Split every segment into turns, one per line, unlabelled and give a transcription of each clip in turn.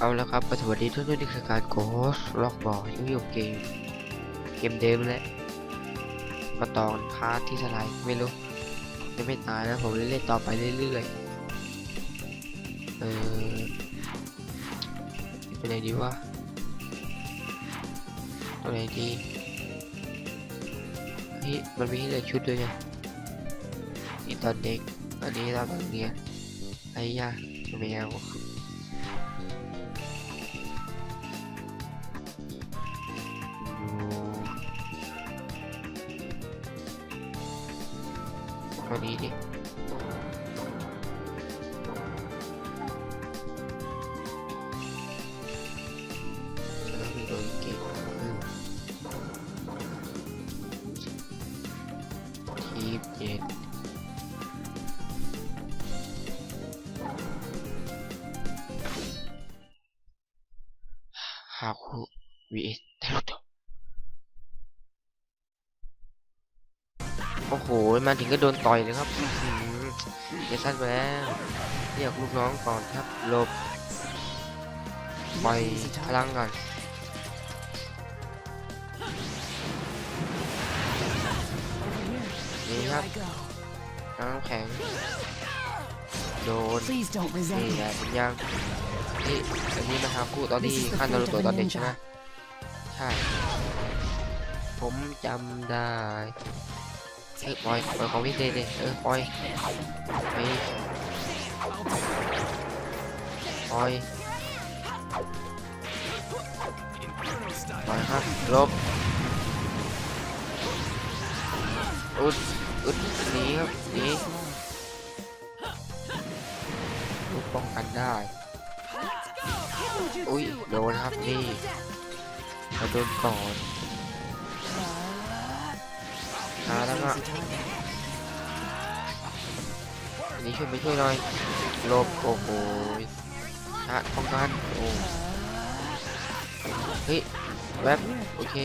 เอาแล้วครับสวัสดีทุกท่านที่คือการโกสล็อกบอลยังอยู่เกมเกมเดิมแหละมาตอนพาร์ทที่สไลด์ไม่รู้ยังไม่ตายนะผมเล่นต่อไปเรื่อยๆ เออไปไหนดีวะตัวไหนดีเฮ้ยมันมีให้เลือชุดด้วยไงนี่ตอนเด็กอันนี้ตอนเรียนไอ้ยาไม่เตัวนี้ดิฉันต้องมีตัวเก่งอืมทีเจ็ดฮาคุ vs ไทโรโตะโอ้โห มาถึงก็โดนต่อยเลยครับอื้อหือเดี๋ยวสั้นไปแล้วเรียกลูกน้องก่อนครับหลบปล่อยพลังก่อนนี่ครับน้ำแข็งโดน
Please don't resent
นี่
me.
แหละเป็นยังนี่อันนี้มาฮาคุตอนที่ฆ่านารูโตะตอนเด็กใช่ไหมใช่ ผมจำได้ เออปล่อยปล่อยของพี่เต้ดิเออปล่อยไปปล่อยปล่อยครับลบอุดอุดหนีครับหนีอุดป้องกันได้อุ้ยโดนครับนี่มาโดนก่อน มาแล้วก็อันนี้ช่วยไปช่วยหน่อยลบโอ้โหชาร์จป้องกันโอ้เฮ้ยแวบโอเค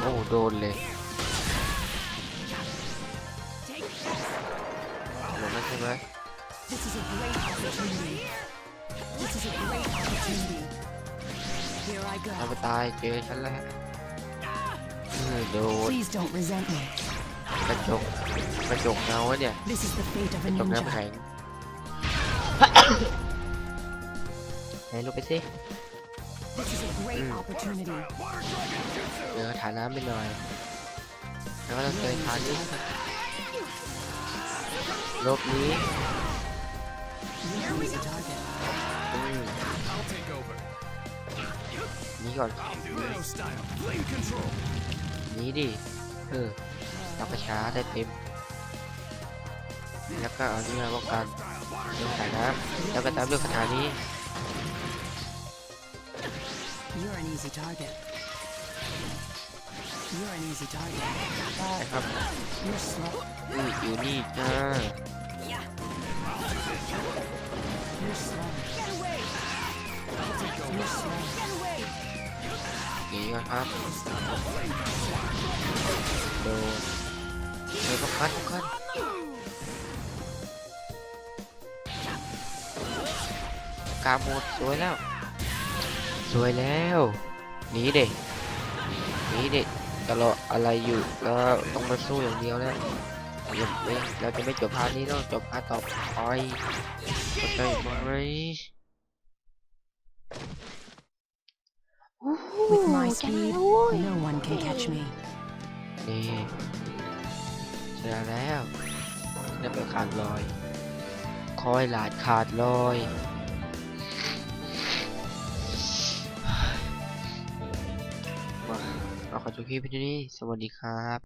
โอ้โดนเลยโดนนั่นใช่ไหม
Here I
ถ้า
go.
ไปตายเจอฉันแล้วเออโดน
Please don't resent me.
กระจกกระจกเงาวะเนี่ย
This is the fate of
ก
a
ระจกน้ำ
ninja.
แข็ง ไหนลูกไปสิ
This is a great
Mm.
opportunity.
เจอฐานะไม่หน่อย แล้วก็ต้องเจอฐานนี้ลบนี้
You're easy target.
นี่ก่อนนี่ดิ เออเราก็ช้าได้เต็ม แล้วก็เอานี่มาป้องกันเรื่องสายน้ำแล้วก็ตามด้วยคาถานี้
You're an easy target. You're an easy target.
ได้ครับ
You're slow.
อุ้ยอยู่นี่จ้า นีก่อนครับ โดนเฮ้ยป้องกันป้งกันกาหมดสวยแล้ว สวยแล้วหนีเด็กหนีเด็กตลอดอะไรอยู่แล้วต้องมาสู้อย่างเดียวแล้วอย่าไม่เราจะไม่จบพาร์ทนี้ต้องจบพาร์ทต่อไปเข้าใจไหม
With my speed, no one can catch me.
นี่ชนะแล้วได้ไปขาดลอย คอยหลาดขาดลอย มาเอาขอจบคลิปวิดีโอนี้สวัสดีครับ